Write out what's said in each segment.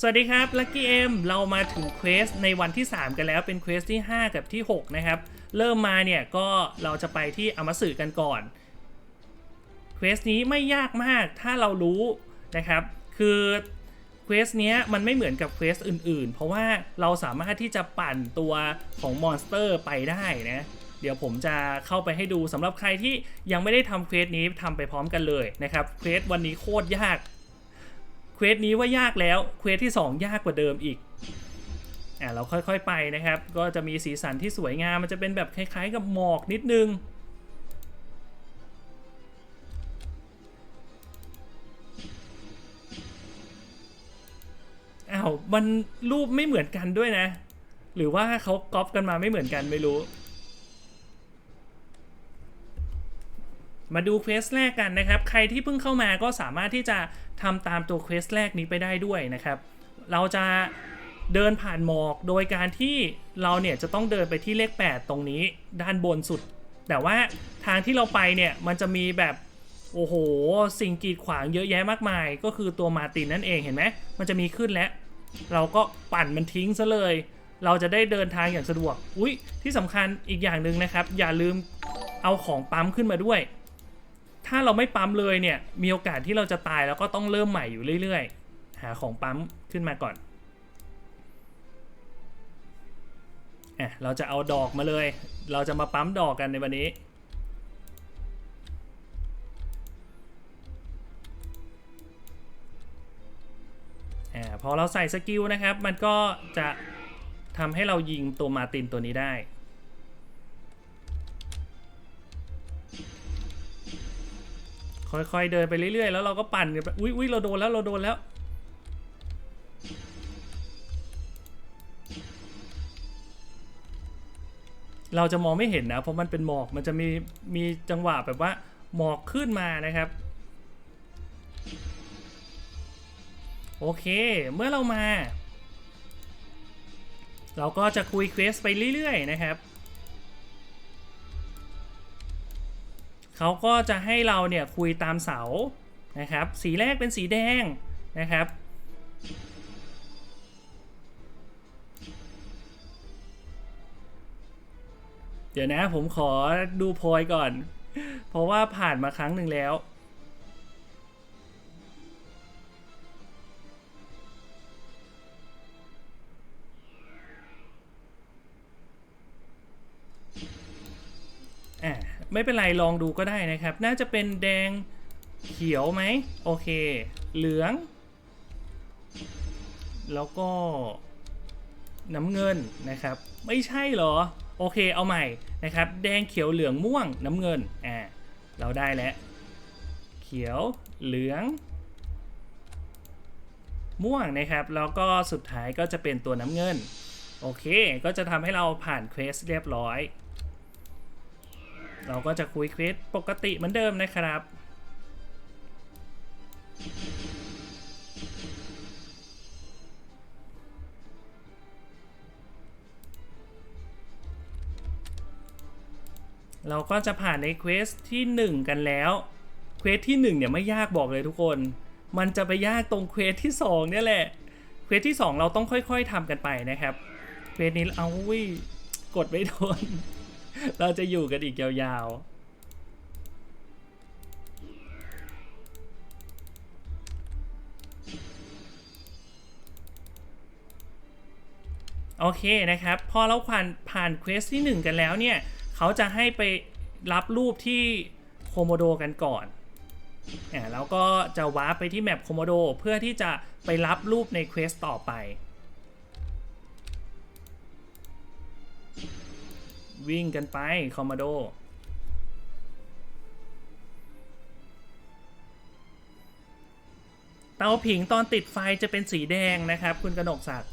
สวัสดีครับลั c กี้เอ็มเรามาถึงเควสในวันที่ 3 กันแล้วเป็นเควสที่ 5 กับที่ 6 นะครับ เริ่มมาเนี่ยก็เราจะไปที่อมาสึกันก่อนเควสนี้ไม่ยากมากถ้าเรารู้นะครับ คือเควสเนี้ยมันไม่เหมือนกับเควสอื่นๆ เพราะว่าเราสามารถที่จะปั่นตัวของมอนสเตอร์ไปได้นะเดี๋ยวผมจะเข้าไปให้ดูสำหรับใครที่ยังไม่ได้ทำเควสนี้ทำไปพร้อมกันเลยนะครับเควสวันนี้โคตรยาก เควสนี้ว่ายากแล้ว เควสที่ 2 ยากกว่าเดิมอีก อ่าเราค่อยๆไปนะครับ ก็จะมีสีสันที่สวยงาม มันจะเป็นแบบคล้ายๆกับหมอกนิดนึง อ้าว มันรูปไม่เหมือนกันด้วยนะ หรือว่าเขาก๊อปกันมาไม่เหมือนกันไม่รู้ มาดูเควสแรกกันนะครับ ใครที่เพิ่งเข้ามาก็สามารถที่จะทำตามตัวเควสแรกนี้ไปได้ด้วยนะครับ เราจะเดินผ่านหมอกโดยการที่เราเนี่ยจะต้องเดินไปที่เลข 8 ตรงนี้ด้านบนสุด แต่ว่าทางที่เราไปเนี่ยมันจะมีแบบโอ้โห สิ่งกีดขวางเยอะแยะมากมาย ก็คือตัวมาตินนั่นเองเห็นไหมมันจะมีขึ้นแล้ว เราก็ปั่นมันทิ้งซะเลย เราจะได้เดินทางอย่างสะดวก อุ๊ย ที่สำคัญอีกอย่างหนึ่งนะครับ อย่าลืมเอาของปั๊มขึ้นมาด้วย ถ้าเราไม่ปั๊มเลยเนี่ย มีโอกาสที่เราจะตายแล้วก็ต้องเริ่มใหม่อยู่เรื่อยๆ หาของปั๊มขึ้นมาก่อนอะเราจะเอาดอกมาเลย เราจะมาปั๊มดอกกันในวันนี้อ่าพอเราใส่สกิลนะครับ มันก็จะทำให้เรายิงตัวมาตินตัวนี้ได้ ค่อยๆเดินไปเรื่อยๆ แล้วเราก็ปั่นกันไปอุ้ยอุ้ยเราโดนแล้วเราโดนแล้ว เราจะมองไม่เห็นนะ เพราะมันเป็นหมอกมันจะมีมีจังหวะแบบว่าหมอกขึ้นมานะครับ โอเค เมื่อเรามา เราก็จะคุยเควสไปเรื่อยๆนะครับ เขาก็จะให้เราเนี่ยคุยตามเสานะครับ สีแรกเป็นสีแดงนะครับ เดี๋ยวนะผมขอดูโพยก่อน เพราะว่าผ่านมาครั้งหนึ่งแล้ว ไม่เป็นไรลองดูก็ได้นะครับ น่าจะเป็นแดงเขียวไหมโอเค เหลือง แล้วก็น้ำเงินนะครับ ไม่ใช่เหรอ โอเคเอาใหม่นะครับ แดงเขียวเหลืองม่วงน้ำเงินอ่าเราได้แล้ว เขียวเหลือง ม่วงนะครับ แล้วก็สุดท้ายก็จะเป็นตัวน้ำเงิน โอเค ก็จะทำให้เราผ่านเควสเรียบร้อย เราก็จะคุยเควสปกติเหมือนเดิมนะครับ เราก็จะผ่านในเควสที่ 1 กันแล้ว เควสที่ 1 เนี่ยไม่ยากบอกเลยทุกคน มันจะไปยากตรงเควสที่ 2 เนี่ยแหละ เควสที่ 2 เราต้องค่อยๆทำกันไปนะครับ เควสนี้เอาวิกดไม่โดน เราจะอยู่กันอีกยาวๆ โอเคนะครับ พอเราผ่านผ่านเควสที่ 1 กันแล้วเนี่ย เขาจะให้ไปรับรูปที่โคโมโดกันก่อนอ่าแล้วก็จะวาร์ปไปที่แมปโคโมโดเพื่อที่จะไปรับรูปในเควสต่อไป วิ่งกันไป คอมโมโด เตาผิงตอนติดไฟจะเป็นสีแดงนะครับ คุณกนกศักดิ์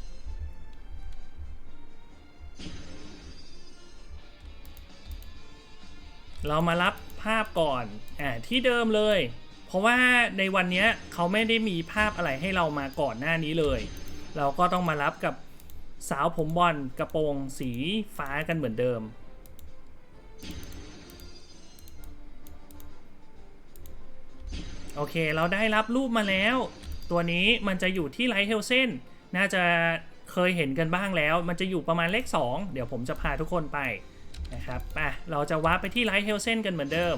เรามารับภาพก่อน อ่า ที่เดิมเลย เพราะว่าในวันนี้เขาไม่ได้มีภาพอะไรให้เรามาก่อนหน้านี้เลย เราก็ต้องมารับกับสาวผมบอลกระโปรงสีฟ้ากันเหมือนเดิม โอเค เราได้รับรูปมาแล้ว ตัวนี้มันจะอยู่ที่ไลท์เฮลเซนน่าจะเคยเห็นกันบ้างแล้ว มันจะอยู่ประมาณเลข 2 เดี๋ยวผมจะพาทุกคนไปนะครับไปเราจะวาร์ปไปที่ไลท์เฮลเซนกันเหมือนเดิม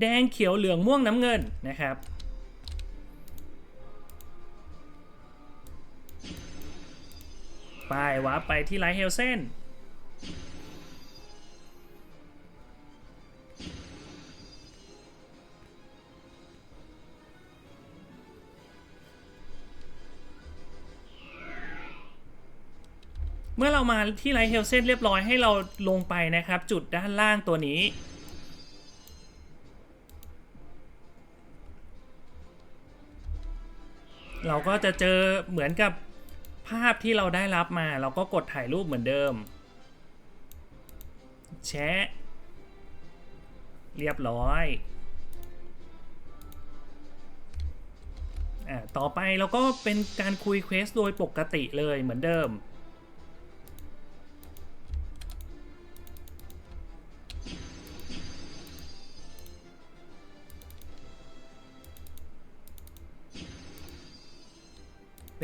แดงเขียวเหลืองม่วงน้ำเงินนะครับไปวาร์ปไปที่ไลท์เฮลเซน เมื่อเรามาที่ไลท์เฮลเซนเรียบร้อยให้เราลงไปนะครับ จุดด้านล่างตัวนี้ เราก็จะเจอเหมือนกับภาพที่เราได้รับมา เราก็กดถ่ายรูปเหมือนเดิม แชะ เรียบร้อยอ่าต่อไปเราก็เป็นการคุยเควสโดยปกติเลยเหมือนเดิม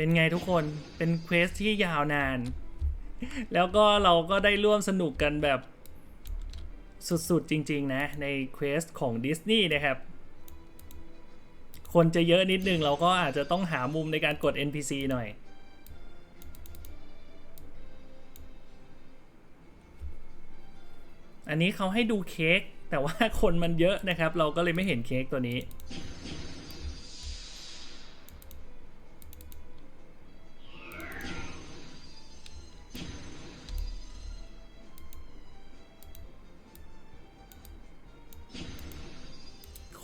เป็นไงทุกคนเป็นเควสที่ยาวนาน แล้วก็เราก็ได้ร่วมสนุกกันแบบสุดๆจริง ๆ นะ ในเควสของดิสนีย์นะครับ คนจะเยอะนิดนึงเราก็อาจจะต้องหามุมในการกด NPC หน่อยอันนี้เขาให้ดูเค้กแต่ว่าคนมันเยอะนะครับ เราก็เลยไม่เห็นเค้กตัวนี้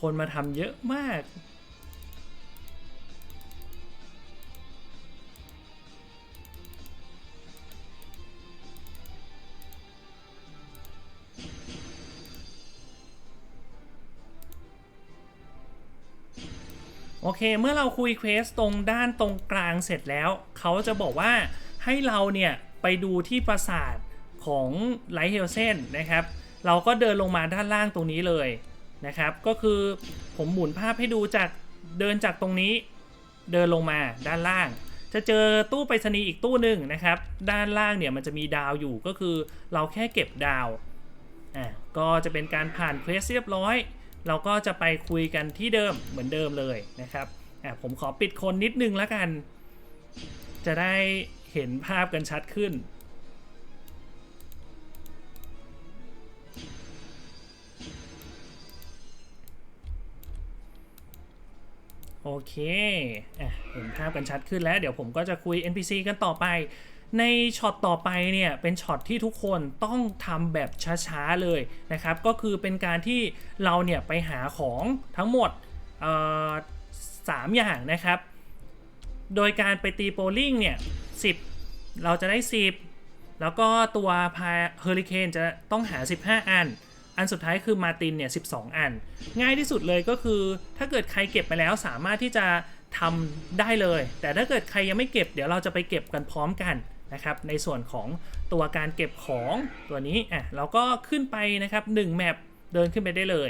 คนมาทำเยอะมาก โอเค เมื่อเราคุยเควสตรงด้านตรงกลางเสร็จแล้ว เขาจะบอกว่าให้เราเนี่ย ไปดูที่ปราสาทของไลท์เฮลเซนนะครับ เราก็เดินลงมาด้านล่างตรงนี้เลย นะครับ ก็คือผมหมุนภาพให้ดูจากเดินจากตรงนี้เดินลงมาด้านล่าง จะเจอตู้ไปรษณีย์อีกตู้หนึ่งนะครับ ด้านล่างเนี่ยมันจะมีดาวอยู่ก็คือเราแค่เก็บดาวอะก็จะเป็นการผ่านเควสเรียบร้อย เราก็จะไปคุยกันที่เดิมเหมือนเดิมเลยนะครับอะผมขอปิดคนนิดนึงแล้วกัน จะได้เห็นภาพกันชัดขึ้น โอเคอะเห็นภาพกันชัดขึ้นแล้ว เดี๋ยวผมก็จะคุย NPC กันต่อไปในช็อตต่อไปเนี่ยเป็นช็อตที่ทุกคนต้องทำแบบช้าๆเลยนะครับ ก็คือเป็นการที่เราเนี่ยไปหาของทั้งหมดสามอย่างนะครับ โดยการไปตีโปลลิงเนี่ย10เราจะได้ 10 แล้วก็ตัวพาเฮอริเคนจะต้องหา 15 อัน อันสุดท้ายคือมาตินเนี่ย 12 อัน ง่ายที่สุดเลยก็คือ ถ้าเกิดใครเก็บไปแล้วสามารถที่จะทำได้เลย แต่ถ้าเกิดใครยังไม่เก็บเดี๋ยวเราจะไปเก็บกันพร้อมกันนะครับในส่วนของตัวการเก็บของตัวนี้อะเราก็ขึ้นไปนะครับ1แมปเดินขึ้นไปได้เลย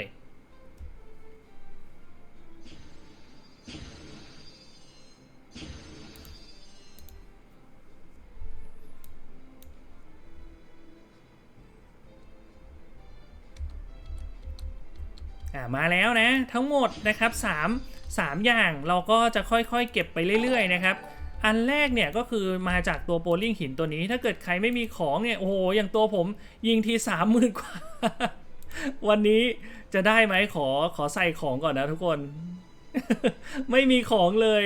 อ่ามาแล้วนะทั้งหมดนะครับ3 3 อย่างเราก็จะค่อยๆ เก็บไปเรื่อยๆนะครับอันแรกเนี่ยก็คือมาจากตัวโปลิงหินตัวนี้ ถ้าเกิดใครไม่มีของเนี่ยโอ้โหอย่างตัวผมยิงทีสามหมื่นกว่า วันนี้จะได้ไหมขอขอใส่ของก่อนนะทุกคน ไม่มีของเลย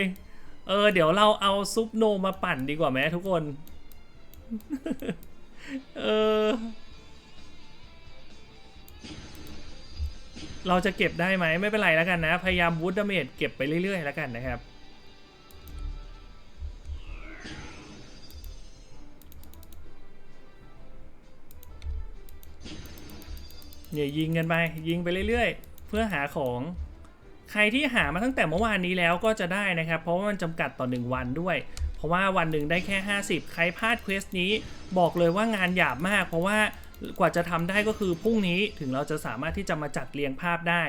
เออ เดี๋ยวเราเอาซุปโนมาปั่นดีกว่าไหมทุกคน เออ เราจะเก็บได้ไหมไม่เป็นไรแล้วกันนะ พยายามบูตดาเมจเก็บไปเรื่อยๆแล้วกันนะครับเนี่ยยิงกันไปยิงไปเรื่อยๆ เพื่อหาของใครที่หามาตั้งแต่เมื่อวานนี้แล้วก็จะได้นะครับ เพราะว่ามันจำกัดต่อ 1 วันด้วย เพราะว่าวันหนึ่งได้แค่ 50 ใครพลาดเควสนี้บอกเลยว่างานหยาบมาก เพราะว่า กว่าจะทำได้ก็คือพรุ่งนี้ถึงเราจะสามารถที่จะมาจัดเรียงภาพได้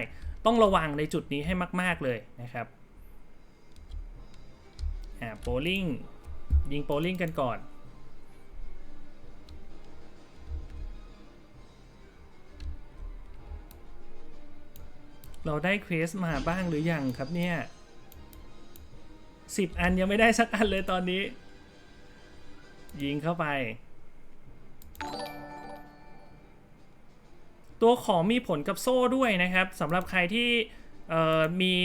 ต้องระวังในจุดนี้ให้มาก ๆเลยนะครับอ่าโปลิงยิงโปลิงกันก่อนเราได้เควสมาบ้างหรือยังครับเนี่ยสิบอันยังไม่ได้สักอันเลยตอนนี้ ยิงเข้าไป ตัวของมีผลกับโซ่ด้วยนะครับสำหรับใครที่มี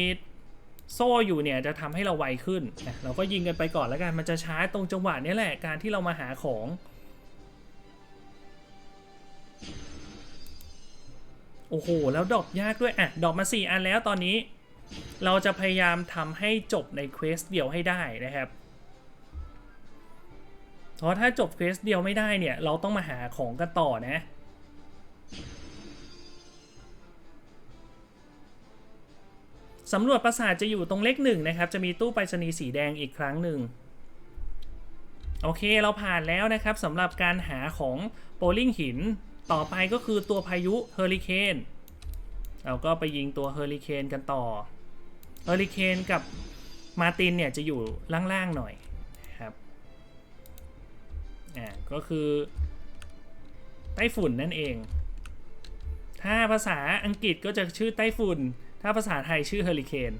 โซ่อยู่เนี่ยจะทำให้เราไวขึ้น เราก็ยิงกันไปก่อนแล้วกัน มันจะช้าตรงจังหวะนี้แหละ การที่เรามาหาของ โอ้โห แล้วดอปยากด้วย อะ ดอปมา 4 อันแล้วตอนนี้ เราจะพยายามทำให้จบในเควสเดียวให้ได้นะครับ เพราะถ้าจบเควสเดียวไม่ได้เนี่ย เราต้องมาหาของกันต่อนะ สำรวจปราสาทจะอยู่ตรงเลขหนึ่งนะครับ จะมีตู้ไปรษณีย์สีแดงอีกครั้งหนึ่ง โอเคเราผ่านแล้วนะครับสำหรับการหาของโปลิงหิน ต่อไปก็คือตัวพายุเฮอริเคนเราก็ไปยิงตัวเฮอริเคนกันต่อ เฮอริเคนกับมาตินเนี่ยจะอยู่ล่างๆหน่อยครับ อ่าก็คือไต้ฝุ่นนั่นเอง ถ้าภาษาอังกฤษก็จะชื่อไต้ฝุ่น ถ้าภาษาไทยชื่อเฮอริเคน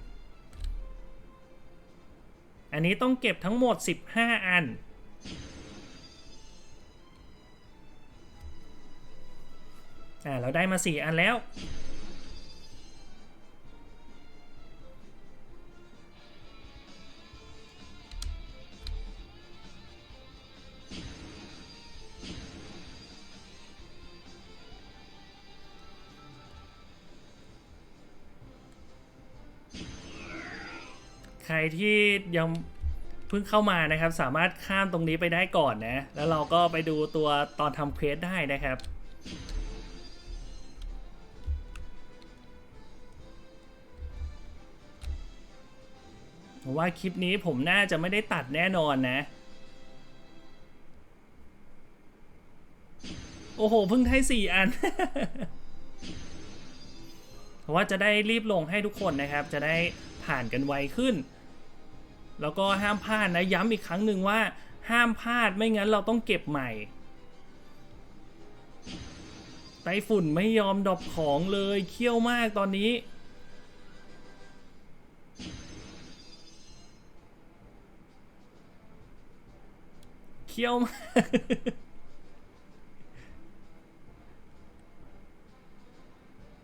อันนี้ต้องเก็บทั้งหมด 15 อัน อ่า เราได้มา 4 อันแล้ว ที่ยังเพิ่งเข้ามานะครับ สามารถข้ามตรงนี้ไปได้ก่อนนะ แล้วเราก็ไปดูตัวตอนทำเควสได้นะครับว่าคลิปนี้ผมน่าจะไม่ได้ตัดแน่นอนนะ โอ้โห เพิ่งได้สี่อันว่าจะได้รีบลงให้ทุกคนนะครับ จะได้ผ่านกันไวขึ้น แล้วก็ห้ามพลาดนะย้ำอีกครั้งหนึ่งว่าห้ามพลาดไม่งั้นเราต้องเก็บใหม่ไต้ฝุ่นไม่ยอมดอปของเลยเคี่ยวมากตอนนี้ เคี่ยวมาก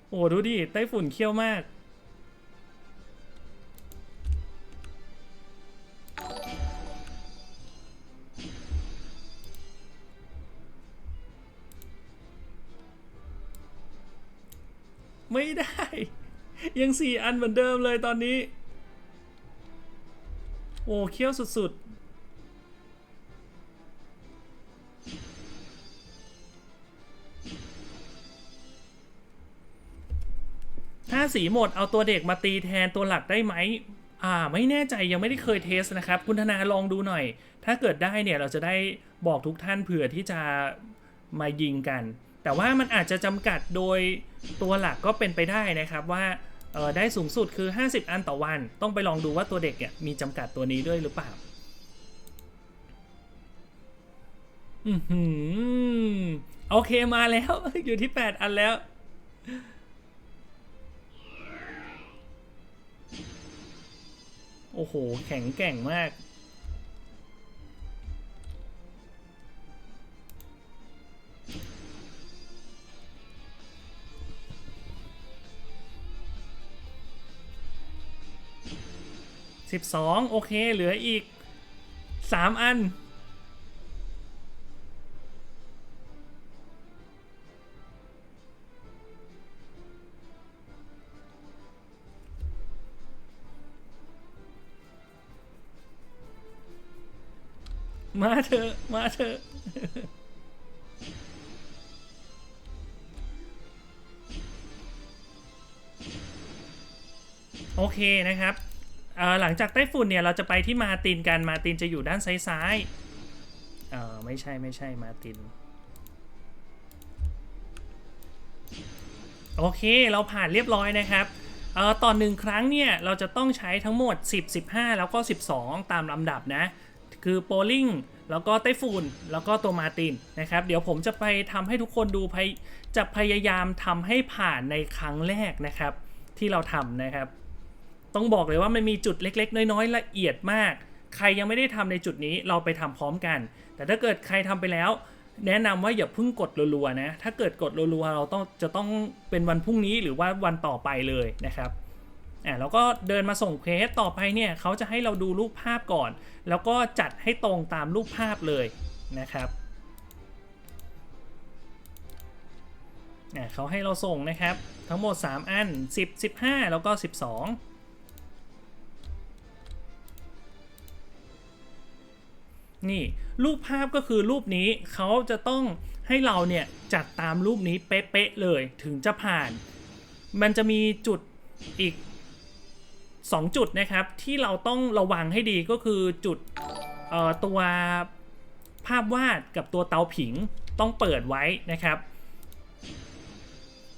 โอ้ดูดิไต้ฝุ่นเคี่ยวมาก ไม่ได้ ยังสี่อันเหมือนเดิมเลยตอนนี้ โอ้เคี้ยวสุดๆ ถ้าสีหมดเอาตัวเด็กมาตีแทนตัวหลักได้ไหมอ่าไม่แน่ใจยังไม่ได้เคยเทสนะครับ คุณธนาลองดูหน่อย ถ้าเกิดได้เนี่ยเราจะได้บอกทุกท่านเผื่อที่จะมายิงกัน แต่ว่ามันอาจจะจำกัดโดยตัวหลักก็เป็นไปได้นะครับว่าได้สูงสุดคือ 50 อันต่อวัน ต้องไปลองดูว่าตัวเด็กเนี่ยมีจำกัดตัวนี้ด้วยหรือเปล่า อือหือโอเคมาแล้ว อยู่ที่ 8 อันแล้ว โอ้โห แข็งแกร่งมาก สิบสองโอเค เหลืออีกสามอัน มาเถอะ มาเถอะโอเคนะครับ หลังจากไต้ฝุ่นเนี่ยเราจะไปที่มาตินกันมาตินจะอยู่ด้านซ้ายๆเออไม่ใช่ไม่ใช่มาตินโอเคเราผ่านเรียบร้อยนะครับเอ่อตอนหนึ่งครั้งเนี่ยเราจะต้องใช้ทั้งหมด 10 15 แล้วก็ 12 ตามลำดับนะ คือโปลิงแล้วก็ไต้ฝุ่นแล้วก็ตัวมาตินนะครับ เดี๋ยวผมจะไปทำให้ทุกคนดูจะพยายามทำให้ผ่านในครั้งแรกนะครับ ที่เราทำนะครับ ต้องบอกเลยว่ามันมีจุดเล็ก ๆ น้อยๆละเอียดมาก ใครยังไม่ได้ทำในจุดนี้เราไปทำพร้อมกัน แต่ถ้าเกิดใครทำไปแล้ว แนะนำว่าอย่าเพิ่งกดรัวๆนะ ถ้าเกิดกดรัวๆเราต้องจะต้องเป็นวันพรุ่งนี้หรือว่าวันต่อไปเลยนะครับอ่าแล้วก็เดินมาส่งเควสต่อไปเนี่ยเขาจะให้เราดูรูปภาพก่อน แล้วก็จัดให้ตรงตามรูปภาพเลยนะครับอ่าเขาให้เราส่งนะครับ ทั้งหมด 3 อัน 10 15 แล้วก็ 12 นี่รูปภาพก็คือรูปนี้เขาจะต้องให้เราเนี่ยจัดตามรูปนี้เป๊ะๆเลยถึงจะผ่าน มันจะมีจุดอีก 2 จุดนะครับที่เราต้องระวังให้ดีก็คือจุดตัวภาพวาดกับตัวเตาผิงต้องเปิดไว้นะครับ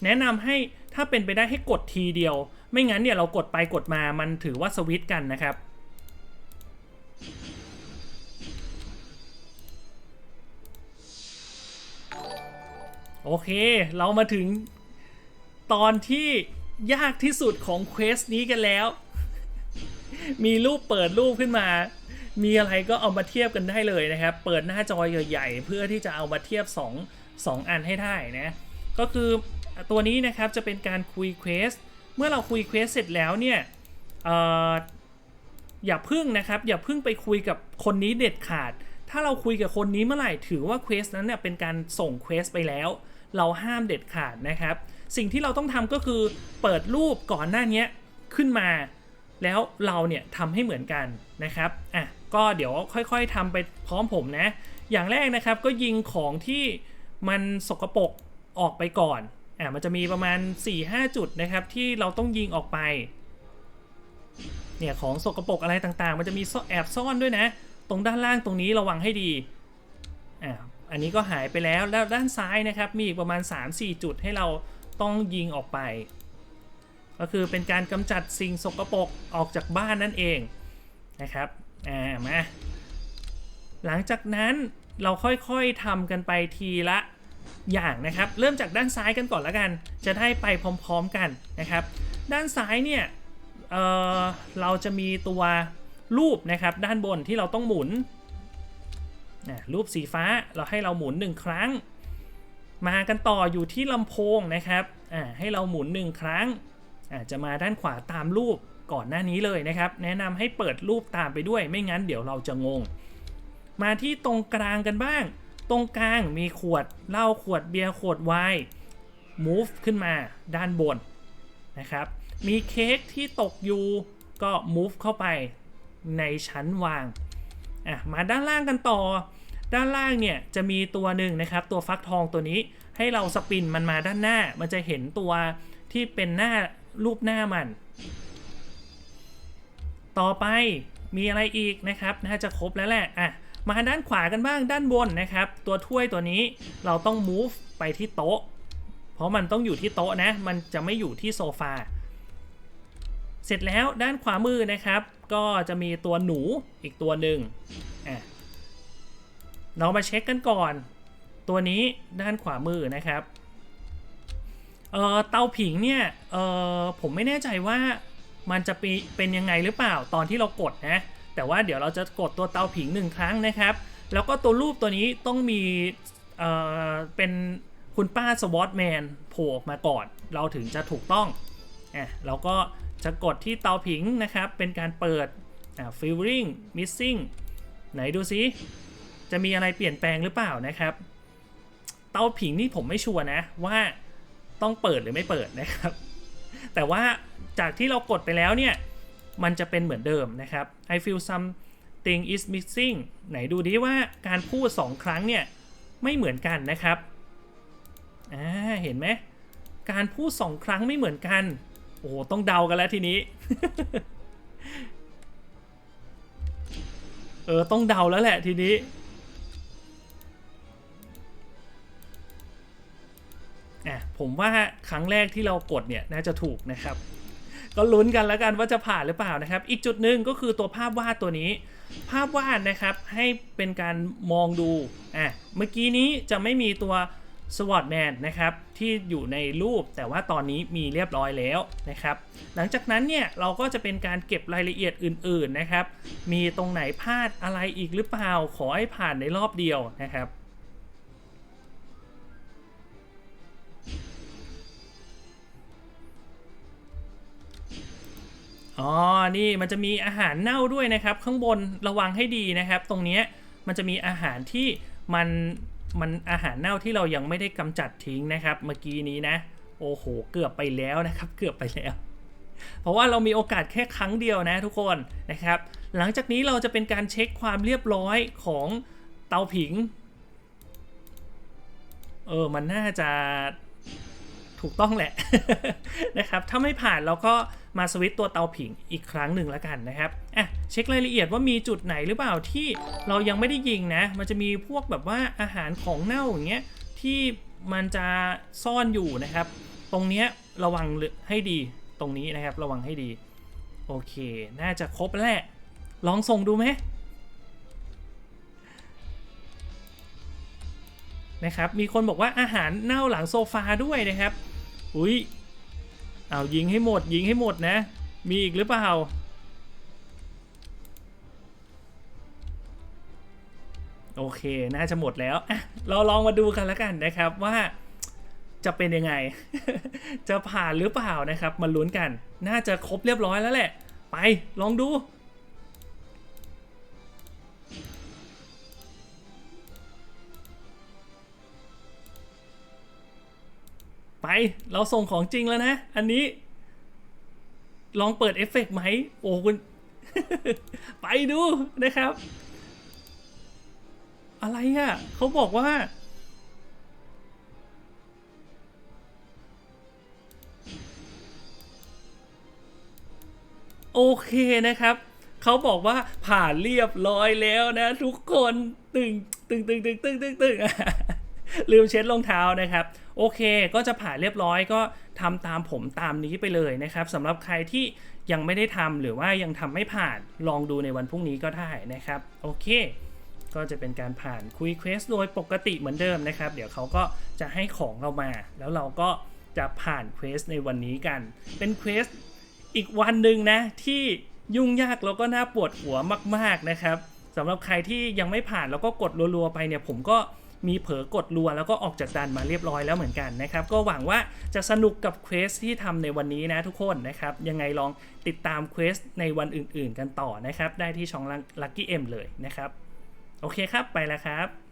แนะนำให้ถ้าเป็นไปได้ให้กดทีเดียว ไม่งั้นเนี่ยเรากดไปกดมามันถือว่าสวิตช์กันนะครับ โอเค เรามาถึงตอนที่ยากที่สุดของเควสนี้กันแล้ว มีรูปเปิดรูปขึ้นมา มีอะไรก็เอามาเทียบกันได้เลยนะครับ เปิดหน้าจอใหญ่ๆ เพื่อที่จะเอามาเทียบ 2 2 อันให้ได้นะ ก็คือตัวนี้นะครับจะเป็นการคุยเควส เมื่อเราคุยเควสเสร็จแล้วเนี่ยเอ่ออย่าพึ่งนะครับ อย่าพึ่งไปคุยกับคนนี้เด็ดขาด ถ้าเราคุยกับคนนี้เมื่อไหร่ถือว่าเควสนั้นเนี่ยเป็นการส่งเควสไปแล้ว เราห้ามเด็ดขาดนะครับ สิ่งที่เราต้องทำก็คือเปิดรูปก่อนหน้านี้ขึ้นมา แล้วเราเนี่ยทำให้เหมือนกันนะครับอะก็เดี๋ยวค่อยๆทำไปพร้อมผมนะ อย่างแรกนะครับก็ยิงของที่มันสกปรกออกไปก่อนอะมันจะมีประมาณ 4-5 จุดนะครับ ที่เราต้องยิงออกไปเนี่ยของสกปรกอะไรต่างๆ มันจะมีแอบซ่อนด้วยนะ ตรงด้านล่างตรงนี้ระวังให้ดี อันนี้ก็หายไปแล้วแล้วด้านซ้ายนะครับมีอีกประมาณ 3-4 จุดให้เราต้องยิงออกไป ก็คือเป็นการกำจัดสิ่งสกปรกออกจากบ้านนั่นเองนะครับอ่ามาหลังจากนั้นเราค่อยๆทำกันไปทีละอย่างนะครับ เริ่มจากด้านซ้ายกันก่อนละกัน จะได้ไปพร้อมๆกันนะครับ ด้านซ้ายเนี่ยเอ่อเราจะมีตัวรูปนะครับด้านบนที่เราต้องหมุน นะรูปสีฟ้าเราให้เราหมุนหนึ่งครั้ง มากันต่ออยู่ที่ลำโพงนะครับให้เราหมุนหนึ่งครั้งจะมาด้านขวาตามรูปก่อนหน้านี้เลยนะครับ แนะนำให้เปิดรูปตามไปด้วย ไม่งั้นเดี๋ยวเราจะงง มาที่ตรงกลางกันบ้าง ตรงกลางมีขวดเหล้าขวดเบียร์ขวดไวน์ move ขึ้นมาด้านบนนะครับ มีเค้กที่ตกอยู่ก็ move เข้าไปในชั้นวาง อะมาด้านล่างกันต่อ ด้านล่างเนี่ยจะมีตัวหนึ่งนะครับ ตัวฟักทองตัวนี้ให้เราสปินมันมาด้านหน้า มันจะเห็นตัวที่เป็นหน้ารูปหน้ามัน ต่อไปมีอะไรอีกนะครับน่าจะครบแล้วแหละอะมาด้านขวากันบ้างด้านบนนะครับ ตัวถ้วยตัวนี้เราต้อง move ไปที่โต๊ะ เพราะมันต้องอยู่ที่โต๊ะนะ มันจะไม่อยู่ที่โซฟา เสร็จแล้วด้านขวามือนะครับ ก็จะมีตัวหนูอีกตัวหนึ่งอะเรามาเช็คกันก่อน ตัวนี้ด้านขวามือนะครับเอ่อเตาผิงเนี่ยเอ่อผมไม่แน่ใจว่ามันจะเป็นยังไงหรือเปล่าตอนที่เรากดนะแต่ว่าเดี๋ยวเราจะกดตัวเตาผิงหนึ่งครั้งนะครับ แล้วก็ตัวรูปตัวนี้ต้องมีเอ่อเป็นคุณป้าสวอตแมนโผล่ออกมาก่อน เราถึงจะถูกต้องอะเราก็ จะกดที่เตาผิงนะครับ เป็นการเปิดอ่า filling missing ไหนดูซิ จะมีอะไรเปลี่ยนแปลงหรือเปล่านะครับ เตาผิงนี่ผมไม่ชัวร์นะว่าต้องเปิดหรือไม่เปิดนะครับ แต่ว่าจากที่เรากดไปแล้วเนี่ย มันจะเป็นเหมือนเดิมนะครับ I feel something is missing ไหนดูดิว่าการพูด 2 ครั้งเนี่ย ไม่เหมือนกันนะครับ อ่า เห็นไหม การพูด 2 ครั้งไม่เหมือนกัน อ้โห ต้องเดากันแล้วทีนี้ เออ ต้องเดาแล้วแหละทีนี้อะผมว่าครั้งแรกที่เรากดเนี่ยน่าจะถูกนะครับ ก็ลุ้นกันแล้วกันว่าจะผ่านหรือเปล่านะครับ อีกจุดหนึ่งก็คือตัวภาพวาดตัวนี้ ภาพวาดนะครับให้เป็นการมองดูอะเมื่อกี้นี้จะไม่มีตัว สวอตแมนนะครับที่อยู่ในรูปแต่ว่าตอนนี้มีเรียบร้อยแล้วนะครับหลังจากนั้นเนี่ยเราก็จะเป็นการเก็บรายละเอียดอื่นๆนะครับมีตรงไหนพลาดอะไรอีกหรือเปล่าขอให้ผ่านในรอบเดียวนะครับอ๋อ นี่มันจะมีอาหารเน่าด้วยนะครับ ข้างบนระวังให้ดีนะครับ ตรงนี้มันจะมีอาหารที่มัน มันอาหารเน่าที่เรายังไม่ได้กำจัดทิ้งนะครับ เมื่อกี้นี้นะ โอ้โห เกือบไปแล้วนะครับ เกือบไปแล้ว เพราะว่าเรามีโอกาสแค่ครั้งเดียวนะทุกคนนะครับ หลังจากนี้เราจะเป็นการเช็คความเรียบร้อยของเตาผิง เออ มันน่าจะ ถูกต้องแหละนะครับ ถ้าไม่ผ่านเราก็มาสวิตตัวเตาผิงอีกครั้งหนึ่งแล้วกันนะครับอะเช็ครายละเอียดว่ามีจุดไหนหรือเปล่าที่เรายังไม่ได้ยิงนะ มันจะมีพวกแบบว่าอาหารของเน่าอย่างเงี้ยที่มันจะซ่อนอยู่นะครับ ตรงเนี้ยระวังให้ดีตรงนี้นะครับ ระวังให้ดี โอเค น่าจะครบแล้ว ลองส่งดูไหมนะครับ มีคนบอกว่าอาหารเน่าหลังโซฟาด้วยนะครับ อุ้ยเอายิงให้หมดยิงให้หมดนะ มีอีกหรือเปล่าโอเค น่าจะหมดแล้ว เราลองมาดูกันแล้วกันนะครับว่าจะเป็นยังไง จะผ่านหรือเปล่านะครับ มาลุ้นกัน น่าจะครบเรียบร้อยแล้วแหละ ไป ลองดู ไปเราส่งของจริงแล้วนะ อันนี้ ลองเปิดเอฟเฟกต์ไหม โอ้คุณ ไปดูนะครับ อะไรอะ่ะเขาบอกว่า โอเคนะครับเขาบอกว่าผ่านเรียบร้อยแล้วนะ ทุกคนตึงตึงตึงตึงตึงตึงตึง ลืมเช็ดรองเท้านะครับ โอเคก็จะผ่านเรียบร้อยก็ทำตามผมตามนี้ไปเลยนะครับสำหรับใครที่ยังไม่ได้ทำหรือว่ายังทำไม่ผ่านลองดูในวันพรุ่งนี้ก็ได้นะครับ โอเค ก็จะเป็นการผ่านคุยเควสโดยปกติเหมือนเดิมนะครับ เดี๋ยวเขาก็จะให้ของเรามา แล้วเราก็จะผ่านเควสในวันนี้กัน เป็นเควสอีกวันหนึ่งนะที่ยุ่งยากแล้วก็น่าปวดหัวมาก ๆนะครับสำหรับใครที่ยังไม่ผ่านแล้วก็กดรัวๆไปเนี่ยผมก็ มีเผลอกดรัวแล้วก็ออกจากดันมาเรียบร้อยแล้วเหมือนกันนะครับ ก็หวังว่าจะสนุกกับเควสที่ทำในวันนี้นะทุกคนนะครับ ยังไงลองติดตามเควสในวันอื่นๆ กันต่อนะครับ ได้ที่ช่อง Lucky M เลยนะครับ โอเคครับไปแล้วครับ